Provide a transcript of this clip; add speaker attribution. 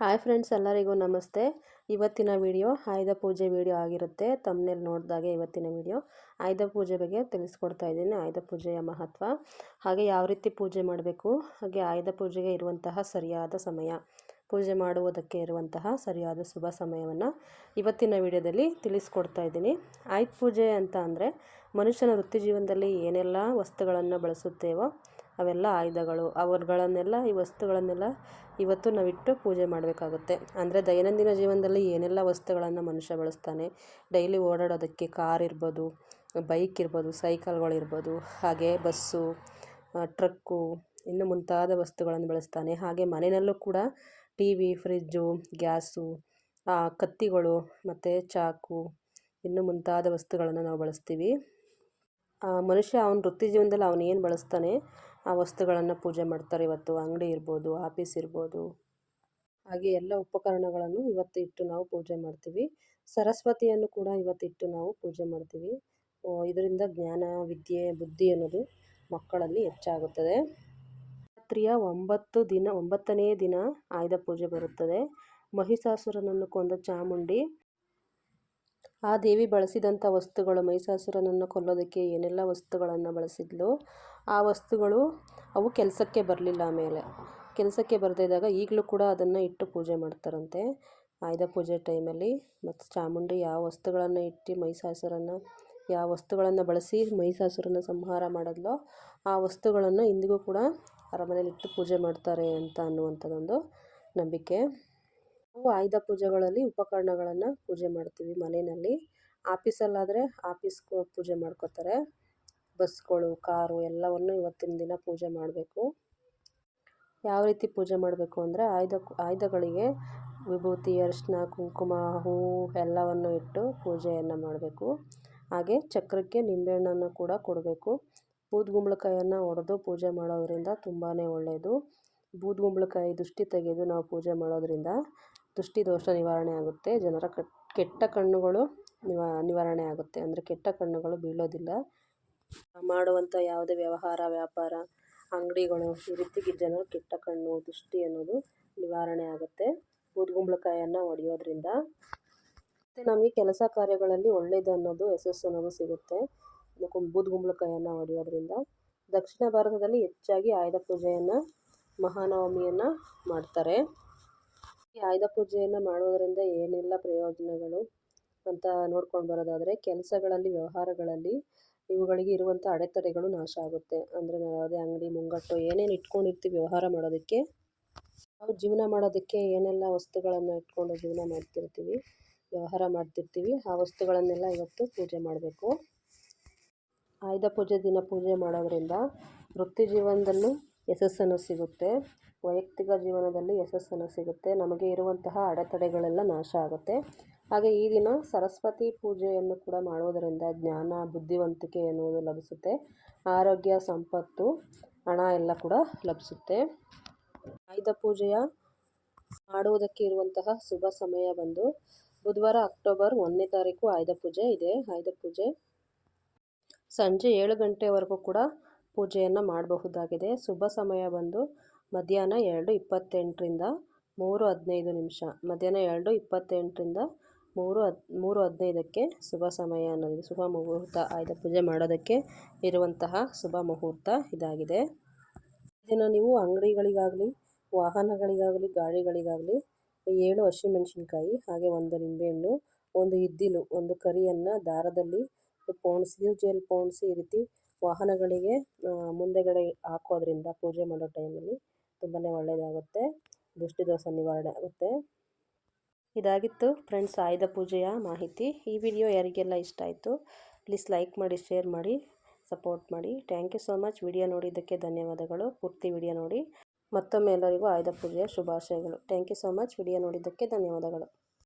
Speaker 1: Hi friends ಎಲ್ಲರಿಗೂ ನಮಸ್ತೆ. ಇವತ್ತಿನ ವಿಡಿಯೋ ಆಯುಧ ಪೂಜೆ ವಿಡಿಯೋ ಆಗಿರುತ್ತೆ. ತಮ್ಮನೇಲಿ ನೋಡಿದಾಗೆ ಇವತ್ತಿನ ವಿಡಿಯೋ. ಆಯುಧ ಪೂಜೆ ಬಗ್ಗೆ ತಿಳಿಸ್ಕೊಡ್ತಾ ಇದ್ದೀನಿ. ಆಯುಧ ಪೂಜೆಯ ಮಹತ್ವ, ಹಾಗೆ ಯಾವ ರೀತಿ ಪೂಜೆ ಮಾಡಬೇಕು, ಹಾಗೆ ಆಯುಧ ಪೂಜೆಗೆ ಇರುವಂತಹ ಸರಿಯಾದ ಸಮಯ, ಪೂಜೆ ಮಾಡುವುದಕ್ಕೆ ಇರುವಂತಹ ಸರಿಯಾದ ಶುಭ ಸಮಯವನ್ನು ಇವತ್ತಿನ ವಿಡಿಯೋದಲ್ಲಿ ತಿಳಿಸ್ಕೊಡ್ತಾ ಇದ್ದೀನಿ. ಆಯುಧ ಪೂಜೆ ಅಂತ ಅಂದರೆ ಮನುಷ್ಯನ ವೃತ್ತಿ ಜೀವನದಲ್ಲಿ ಏನೆಲ್ಲ ವಸ್ತುಗಳನ್ನು ಬಳಸುತ್ತೇವೋ ಅವೆಲ್ಲ ಆಯುಧಗಳು ಅವುಗಳನ್ನೆಲ್ಲ ಈ ವಸ್ತುಗಳನ್ನೆಲ್ಲ ಇವತ್ತು ನಾವಿಟ್ಟು ಪೂಜೆ ಮಾಡಬೇಕಾಗುತ್ತೆ. ಅಂದರೆ ದೈನಂದಿನ ಜೀವನದಲ್ಲಿ ಏನೆಲ್ಲ ವಸ್ತುಗಳನ್ನು ಮನುಷ್ಯ ಬಳಸ್ತಾನೆ? ಡೈಲಿ ಓಡಾಡೋದಕ್ಕೆ ಕಾರ್ ಇರ್ಬೋದು, ಬೈಕ್ ಇರ್ಬೋದು ಸೈಕಲ್ಗಳಿರ್ಬೋದು ಹಾಗೆ ಬಸ್ಸು ಟ್ರಕ್ಕು, ಇನ್ನು ಮುಂತಾದ ವಸ್ತುಗಳನ್ನು ಬಳಸ್ತಾನೆ. ಹಾಗೆ ಮನೆಯಲ್ಲೂ ಕೂಡ ಟಿ ವಿ ಫ್ರಿಜ್ಜು, ಗ್ಯಾಸು ಕತ್ತಿಗಳು ಮತ್ತು ಚಾಕು, ಇನ್ನು ಮುಂತಾದ ವಸ್ತುಗಳನ್ನು ನಾವು ಬಳಸ್ತೀವಿ. ಮನುಷ್ಯ ಅವನ ವೃತ್ತಿ ಜೀವನದಲ್ಲಿ ಅವನೇನು ಬಳಸ್ತಾನೆ? ಆ ವಸ್ತುಗಳನ್ನು ಪೂಜೆ ಮಾಡ್ತಾರೆ. ಇವತ್ತು ಅಂಗಡಿ ಇರ್ಬೋದು, ಆಫೀಸ್ ಇರ್ಬೋದು. ಹಾಗೆ ಎಲ್ಲ ಉಪಕರಣಗಳನ್ನು ಇವತ್ತು ಇಟ್ಟು ನಾವು ಪೂಜೆ ಮಾಡ್ತೀವಿ. ಸರಸ್ವತಿಯನ್ನು ಕೂಡ ಇವತ್ತಿಟ್ಟು ನಾವು ಪೂಜೆ ಮಾಡ್ತೀವಿ. ಇದರಿಂದ ಜ್ಞಾನ, ವಿದ್ಯೆ, ಬುದ್ಧಿ ಅನ್ನೋದು ಮಕ್ಕಳಲ್ಲಿ ಹೆಚ್ಚಾಗುತ್ತದೆ. ರಾತ್ರಿಯ ಒಂಬತ್ತು ದಿನ, ಒಂಬತ್ತನೇ ದಿನ ಆಯುಧ ಪೂಜೆ ಬರುತ್ತದೆ. ಮಹಿಷಾಸುರನನ್ನು ಕೊಂದ ಚಾಮುಂಡಿ ಆ ದೇವಿ ಬಳಸಿದಂಥ ವಸ್ತುಗಳು ಮಹಿಷಾಸುರನನ್ನು ಕೊಲ್ಲೋದಕ್ಕೆ ಏನೆಲ್ಲ ವಸ್ತುಗಳನ್ನು ಬಳಸಿದ್ಲು? ಆ ವಸ್ತುಗಳು ಅವು ಕೆಲಸಕ್ಕೆ ಬರಲಿಲ್ಲ ಆಮೇಲೆ. ಕೆಲಸಕ್ಕೆ ಬರದೇ ಇದ್ದಾಗ ಈಗಲೂ ಕೂಡ ಅದನ್ನು ಇಟ್ಟು ಪೂಜೆ ಮಾಡ್ತಾರಂತೆ. ಆಯುಧ ಪೂಜೆ ಟೈಮಲ್ಲಿ ಮತ್ತು ಚಾಮುಂಡಿ ಯಾವ ವಸ್ತುಗಳನ್ನು ಇಟ್ಟು ಮಹಿಷಾಸುರನ, ಯಾವ ವಸ್ತುಗಳನ್ನು ಬಳಸಿ ಮಹಿಷಾಸುರನ ಸಂಹಾರ ಮಾಡಿದ್ಲೋ ಆ ವಸ್ತುಗಳನ್ನು ಇಂದಿಗೂ ಕೂಡ ಅರಮನೆಯಲ್ಲಿ ಇಟ್ಟು ಪೂಜೆ ಮಾಡ್ತಾರೆ ಅಂತ ಅನ್ನುವಂಥದ್ದೊಂದು ನಂಬಿಕೆ. ನಾವು ಆಯುಧ ಪೂಜೆಗಳಲ್ಲಿ ಉಪಕರಣಗಳನ್ನು ಪೂಜೆ ಮಾಡ್ತೀವಿ ಮನೆಯಲ್ಲಿ. ಆಫೀಸಲ್ಲಾದರೆ ಆಫೀಸ್ಗೆ ಪೂಜೆ ಮಾಡ್ಕೋತಾರೆ. ಬಸ್ಗಳು, ಕಾರು ಎಲ್ಲವನ್ನು ಇವತ್ತಿನ ದಿನ ಪೂಜೆ ಮಾಡಬೇಕು. ಯಾವ ರೀತಿ ಪೂಜೆ ಮಾಡಬೇಕು ಅಂದರೆ ಆಯುಧ ಆಯುಧಗಳಿಗೆ ವಿಭೂತಿ, ಅರಿಶಿನ, ಕುಂಕುಮ ಹೂವು ಎಲ್ಲವನ್ನು ಇಟ್ಟು ಪೂಜೆಯನ್ನು ಮಾಡಬೇಕು. ಹಾಗೆ ಚಕ್ರಕ್ಕೆ ನಿಂಬೆಹಣ್ಣನ್ನು ಕೂಡ ಕೊಡಬೇಕು. ಬೂದುಗುಂಬಳಕಾಯನ್ನು ಒಡೆದು ಪೂಜೆ ಮಾಡೋದರಿಂದ ತುಂಬಾ ಒಳ್ಳೆಯದು ಬೂದುಗುಂಬಳಕಾಯಿ ದೃಷ್ಟಿ ತೆಗೆದು ನಾವು ಪೂಜೆ ಮಾಡೋದರಿಂದ ದೃಷ್ಟಿ ದೋಷ ನಿವಾರಣೆ ಆಗುತ್ತೆ. ಜನರ ಕೆಟ್ಟ ಕಣ್ಣುಗಳು ನಿವಾ, ನಿವಾರಣೆ ಆಗುತ್ತೆ. ಅಂದರೆ ಕೆಟ್ಟ ಕಣ್ಣುಗಳು ಬೀಳೋದಿಲ್ಲ. ಮಾಡುವಂಥ ಯಾವುದೇ ವ್ಯವಹಾರ, ವ್ಯಾಪಾರ, ಅಂಗಡಿಗಳು ಈ ರೀತಿ ಜನರು ಕೆಟ್ಟ ಕಣ್ಣು ದೃಷ್ಟಿ ಅನ್ನೋದು ನಿವಾರಣೆ ಆಗುತ್ತೆ. ಬೂದುಗುಂಬಳಕಾಯನ್ನು ಹೊಡೆಯೋದ್ರಿಂದ ಮತ್ತು ನಮಗೆ ಕೆಲಸ ಕಾರ್ಯಗಳಲ್ಲಿ ಒಳ್ಳೆಯದು ಅನ್ನೋದು ಯಶಸ್ಸು ಅನ್ನೋದು ಸಿಗುತ್ತೆ. ಬೂದುಗುಂಬಳಕಾಯನ್ನು ಹೊಡೆಯೋದ್ರಿಂದ ದಕ್ಷಿಣ ಭಾರತದಲ್ಲಿ ಹೆಚ್ಚಾಗಿ ಆಯುಧ ಪೂಜೆಯನ್ನು, ಮಹಾನವಮಿಯನ್ನು ಮಾಡ್ತಾರೆ. ಈ ಆಯುಧ ಪೂಜೆಯನ್ನು ಮಾಡೋದರಿಂದ ಏನೆಲ್ಲ ಪ್ರಯೋಜನಗಳು ಅಂತ ನೋಡ್ಕೊಂಡು ಬರೋದಾದರೆ ಕೆಲಸಗಳಲ್ಲಿ, ವ್ಯವಹಾರಗಳಲ್ಲಿ ಇವುಗಳಿಗೆ ಇರುವಂಥ ಅಡೆತಡೆಗಳು ನಾಶ ಆಗುತ್ತೆ. ಅಂದರೆ ನಾವು ಯಾವುದೇ ಅಂಗಡಿ, ಮುಂಗಟ್ಟು, ಏನೇನು ಇಟ್ಕೊಂಡಿರ್ತೀವಿ ವ್ಯವಹಾರ ಮಾಡೋದಕ್ಕೆ, ನಾವು ಜೀವನ ಮಾಡೋದಕ್ಕೆ ಏನೆಲ್ಲ ವಸ್ತುಗಳನ್ನು ಇಟ್ಕೊಂಡು ಜೀವನ ಮಾಡ್ತಿರ್ತೀವಿ, ವ್ಯವಹಾರ ಮಾಡ್ತಿರ್ತೀವಿ, ಆ ವಸ್ತುಗಳನ್ನೆಲ್ಲ ಇವತ್ತು ಪೂಜೆ ಮಾಡಬೇಕು. ಆಯುಧ ಪೂಜೆ ದಿನ ಪೂಜೆ ಮಾಡೋದರಿಂದ ವೃತ್ತಿ ಜೀವನದಲ್ಲೂ ಯಶಸ್ಸನ್ನು ಸಿಗುತ್ತೆ. ವೈಯಕ್ತಿಕ ಜೀವನದಲ್ಲಿ ಯಶಸ್ಸನ್ನು ಸಿಗುತ್ತೆ. ನಮಗೆ ಇರುವಂತಹ ಅಡೆತಡೆಗಳೆಲ್ಲ ನಾಶ ಆಗುತ್ತೆ. ಹಾಗೆ ಈ ದಿನ ಸರಸ್ವತಿ ಪೂಜೆಯನ್ನು ಕೂಡ ಮಾಡುವುದರಿಂದ ಜ್ಞಾನ, ಬುದ್ಧಿವಂತಿಕೆ ಎನ್ನುವುದು ಲಭಿಸುತ್ತೆ. ಆರೋಗ್ಯ, ಸಂಪತ್ತು, ಹಣ ಎಲ್ಲ ಕೂಡ ಲಭಿಸುತ್ತೆ. ಆಯುಧ ಪೂಜೆಯ ಮಾಡುವುದಕ್ಕೆ ಇರುವಂತಹ ಶುಭ ಸಮಯ ಬಂದು ಬುಧವಾರ ಅಕ್ಟೋಬರ್ ಒಂದನೇ ತಾರೀಕು ಆಯುಧ ಪೂಜೆ ಇದೆ. ಆಯುಧ ಪೂಜೆ ಸಂಜೆ ಏಳು ಗಂಟೆವರೆಗೂ ಕೂಡ ಪೂಜೆಯನ್ನು ಮಾಡಬಹುದಾಗಿದೆ. ಶುಭ ಸಮಯ ಬಂದು ಮಧ್ಯಾಹ್ನ ಎರಡು ಇಪ್ಪತ್ತೆಂಟರಿಂದ ಮೂರು ಹದಿನೈದು ನಿಮಿಷ. ಮಧ್ಯಾಹ್ನ ಎರಡು ಇಪ್ಪತ್ತೆಂಟರಿಂದ ಮೂರು ಹದ್, ಮೂರು ಹದಿನೈದಕ್ಕೆ ಶುಭ ಸಮಯ ಅನ್ನೋದು, ಶುಭ ಮುಹೂರ್ತ ಆಯುಧ ಪೂಜೆ ಮಾಡೋದಕ್ಕೆ ಇರುವಂತಹ ಶುಭ ಮುಹೂರ್ತ ಇದಾಗಿದೆ. ಇದನ್ನು ನೀವು ಅಂಗಡಿಗಳಿಗಾಗಲಿ, ವಾಹನಗಳಿಗಾಗಲಿ, ಗಾಡಿಗಳಿಗಾಗಲಿ, ಏಳು ಹಸಿಮೆಣಸಿನ್ಕಾಯಿ ಹಾಗೆ ಒಂದು ನಿಂಬೆಹಣ್ಣು, ಒಂದು ಇದ್ದಿಲು, ಒಂದು ಕರಿಯನ್ನು ದಾರದಲ್ಲಿ ಪೋಣಿಸಿ, ಜೇಲ್ ಪೋಣಿಸಿ ಈ ರೀತಿ ವಾಹನಗಳಿಗೆ ಮುಂದೆಗಡೆ ಹಾಕೋದ್ರಿಂದ ಪೂಜೆ ಮಾಡೋ ಟೈಮಲ್ಲಿ ತುಂಬಾ ಒಳ್ಳೆಯದಾಗುತ್ತೆ ದೃಷ್ಟಿದೋಷ ನಿವಾರಣೆ ಆಗುತ್ತೆ. ಇದಾಗಿತ್ತು ಫ್ರೆಂಡ್ಸ್ ಆಯುಧ ಪೂಜೆಯ ಮಾಹಿತಿ. ಈ ವಿಡಿಯೋ ಯಾರಿಗೆಲ್ಲ ಇಷ್ಟ ಆಯಿತು ಪ್ಲೀಸ್ ಲೈಕ್ ಮಾಡಿ ಶೇರ್ ಮಾಡಿ ಸಪೋರ್ಟ್ ಮಾಡಿ. Thank you so much video ನೋಡಿದ್ದಕ್ಕೆ ಧನ್ಯವಾದಗಳು. ಪೂರ್ತಿ ವಿಡಿಯೋ ನೋಡಿ. ಮತ್ತೊಮ್ಮೆ ಎಲ್ಲರಿಗೂ ಆಯುಧ ಪೂಜೆಯ ಶುಭಾಶಯಗಳು. Thank you so much video ನೋಡಿದ್ದಕ್ಕೆ ಧನ್ಯವಾದಗಳು.